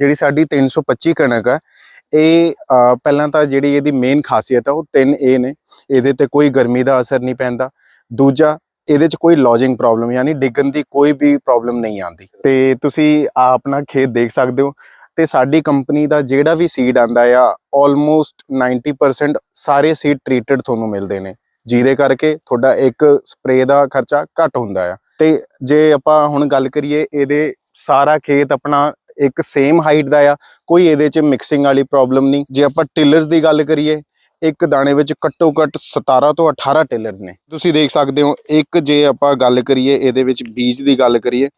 ਜਿਹੜੀ ਸਾਡੀ 325 ਕਣਕ ਆ, ਇਹ ਪਹਿਲਾਂ ਤਾਂ ਜਿਹੜੀ ਇਹਦੀ ਮੇਨ ਖਾਸੀਅਤ ਆ, ਉਹ 3A ਨੇ। ਇਹਦੇ ਤੇ ਕੋਈ ਗਰਮੀ ਦਾ ਅਸਰ ਨਹੀਂ ਪੈਂਦਾ। ਦੂਜਾ, ਇਹਦੇ 'ਚ ਕੋਈ ਲੌਜਿੰਗ ਪ੍ਰੋਬਲਮ ਯਾਨੀ ਡਿੱਗਣ ਦੀ ਕੋਈ ਵੀ ਪ੍ਰੋਬਲਮ ਨਹੀਂ ਆਉਂਦੀ। ਤੇ ਤੁਸੀਂ ਆਪਣਾ ਖੇਤ ਦੇਖ ਸਕਦੇ ਹੋ ਤੇ ਸਾਡੀ ਕੰਪਨੀ ਦਾ ਜਿਹੜਾ ਵੀ ਸੀਡ ਆਂਦਾ ਆ ਆਲਮੋਸਟ 90% ਸਾਰੇ ਸੀਡ ਟ੍ਰੀਟਡ ਤੁਹਾਨੂੰ ਮਿਲਦੇ ਨੇ। ਜਿਹਦੇ ਕਰਕੇ ਤੁਹਾਡਾ ਇੱਕ ਸਪਰੇ ਦਾ ਖਰਚਾ ਘੱਟ ਹੁੰਦਾ ਆ। ਤੇ ਜੇ ਆਪਾਂ ਹੁਣ ਗੱਲ ਕਰੀਏ, ਇਹਦੇ ਸਾਰਾ ਖੇਤ ਆਪਣਾ ਇੱਕ ਸੇਮ ਹਾਈਟ ਦਾ ਆ ਕੋਈ ਇਹਦੇ 'ਚ ਮਿਕਸਿੰਗ ਵਾਲੀ ਪ੍ਰੋਬਲਮ ਨਹੀਂ। ਜੇ ਆਪਾਂ ਟਿਲਰਸ ਦੀ ਗੱਲ ਕਰੀਏ ਇੱਕ ਦਾਣੇ ਵਿੱਚ ਘੱਟੋ ਘੱਟ 17 ਤੋਂ 18 ਟਿਲਰਸ ਨੇ। ਤੁਸੀਂ ਦੇਖ ਸਕਦੇ ਹੋ ਇੱਕ ਜੇ ਆਪਾਂ ਗੱਲ ਕਰੀਏ ਇਹਦੇ ਵਿੱਚ ਬੀਜ ਦੀ ਗੱਲ ਕਰੀਏ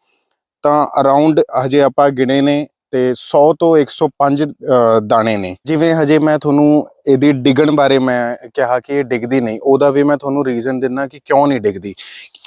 ਤਾਂ ਅਰਾਊਂਡ ਹਜੇ ਆਪਾਂ ਗਿਣੇ ਨੇ ਤੇ 100 ਤੋਂ 105 ਅ, ਦਾਣੇ ਨੇ। ਜਿਵੇਂ ਹਜੇ ਮੈਂ ਤੁਹਾਨੂੰ ਇਹਦੀ ਡਿੱਗਣ ਬਾਰੇ ਮੈਂ ਕਿਹਾ ਕਿ ਇਹ ਡਿੱਗਦੀ ਨਹੀਂ ਉਹਦਾ ਵੀ ਮੈਂ ਤੁਹਾਨੂੰ ਰੀਜ਼ਨ ਦਿੰਨਾ ਕਿ ਕਿਉਂ ਨਹੀਂ ਡਿੱਗਦੀ।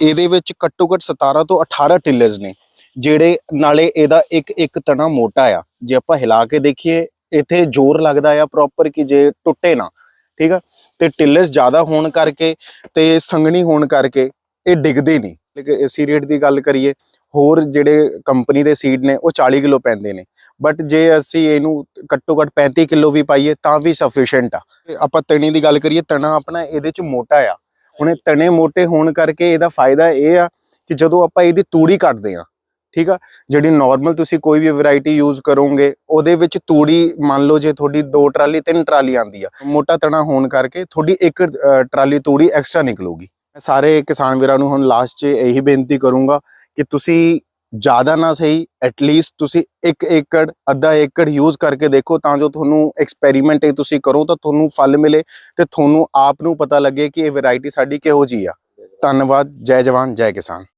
ਇਹਦੇ ਵਿੱਚ ਘੱਟੋ ਘੱਟ 17 ਤੋਂ 18 ਟਿਲਰਸ ਨੇ। ਜਿਹੜੇ ਨਾਲੇ ਇਹਦਾ ਇੱਕ ਇੱਕ ਤਣਾ ਮੋਟਾ ਆ। ਜੇ ਆਪਾਂ ਹਿਲਾ ਕੇ ਦੇਖੀਏ, ਇੱਥੇ ਜ਼ੋਰ ਲੱਗਦਾ ਆ ਪ੍ਰੋਪਰ ਕਿ ਜੇ ਟੁੱਟੇ ਨਾ, ਠੀਕ ਆ? ਤੇ ਟਿਲਰਸ ਜ਼ਿਆਦਾ ਹੋਣ ਕਰਕੇ ਤੇ ਸੰਘਣੀ ਹੋਣ ਕਰਕੇ ਇਹ ਡਿੱਗਦੇ ਨਹੀਂ। ਲੇਕਿਨ ਇਸੀ ਦੀ ਗੱਲ ਕਰੀਏ, ਹੋਰ ਜਿਹੜੇ ਕੰਪਨੀ ਦੇ ਸੀਡ ਨੇ, ਉਹ 40 ਕਿਲੋ ਪੈਂਦੇ ਨੇ। ਬਟ ਜੇ ਅਸੀਂ ਇਹਨੂੰ ਘੱਟੋ ਘੱਟ 35 ਕਿਲੋ ਵੀ ਪਾਈਏ, ਤਾਂ ਵੀ ਸਫੀਸ਼ੀਐਂਟ ਆ। ਆਪਾਂ ਤਣੀ ਦੀ ਗੱਲ ਕਰੀਏ, ਤਣਾ ਆਪਣਾ ਇਹਦੇ ਚ ਮੋਟਾ ਆ। ਹੁਣ ਇਹ ਤਣੇ ਮੋਟੇ ਹੋਣ ਕਰਕੇ ਇਹਦਾ ਫਾਇਦਾ ਇਹ ਆ ਕਿ ਜਦੋਂ ਆਪਾਂ ਇਹਦੀ ਤੂੜੀ ਕੱਟਦੇ ਆ ਠੀਕ ਆ? ਜਿਹੜੀ ਨਾਰਮਲ ਤੁਸੀਂ ਕੋਈ ਵੀ ਵੈਰਾਈਟੀ ਯੂਜ਼ ਕਰੋਗੇ, ਉਹਦੇ ਵਿੱਚ ਤੂੜੀ ਮੰਨ ਲਓ ਜੇ ਤੁਹਾਡੀ ਦੋ ਟਰਾਲੀ, ਤਿੰਨ ਟਰਾਲੀ ਆਂਦੀ ਆ, ਮੋਟਾ ਤਣਾ ਹੋਣ ਕਰਕੇ ਤੁਹਾਡੀ ਇੱਕ ਟਰਾਲੀ ਤੂੜੀ ਐਕਸਟਰਾ ਨਿਕਲੂਗੀ। ਮੈਂ ਸਾਰੇ ਕਿਸਾਨ ਵੀਰਾਂ ਨੂੰ ਹੁਣ ਲਾਸਟ 'ਚ ਇਹੀ ਬੇਨਤੀ ਕਰੂੰਗਾ ਕਿ ਤੁਸੀਂ ਜ਼ਿਆਦਾ ਨਾ ਸਹੀ ਐਟਲੀਸਟ ਤੁਸੀਂ 1 ਏਕੜ, ਅੱਧਾ ਏਕੜ ਯੂਜ਼ ਕਰਕੇ ਦੇਖੋ ਤਾਂ ਜੋ ਤੁਹਾਨੂੰ ਐਕਸਪੈਰੀਮੈਂਟ ਇਹ ਤੁਸੀਂ ਕਰੋ ਤਾਂ ਤੁਹਾਨੂੰ ਫਲ ਮਿਲੇ ਤੇ ਤੁਹਾਨੂੰ ਆਪ ਨੂੰ ਪਤਾ ਲੱਗੇ ਕਿ ਇਹ ਵੈਰਾਈਟੀ ਸਾਡੀ ਕਿਹੋ ਜੀ ਆ। ਧੰਨਵਾਦ, ਜੈ ਜਵਾਨ, ਜੈ ਕਿਸਾਨ।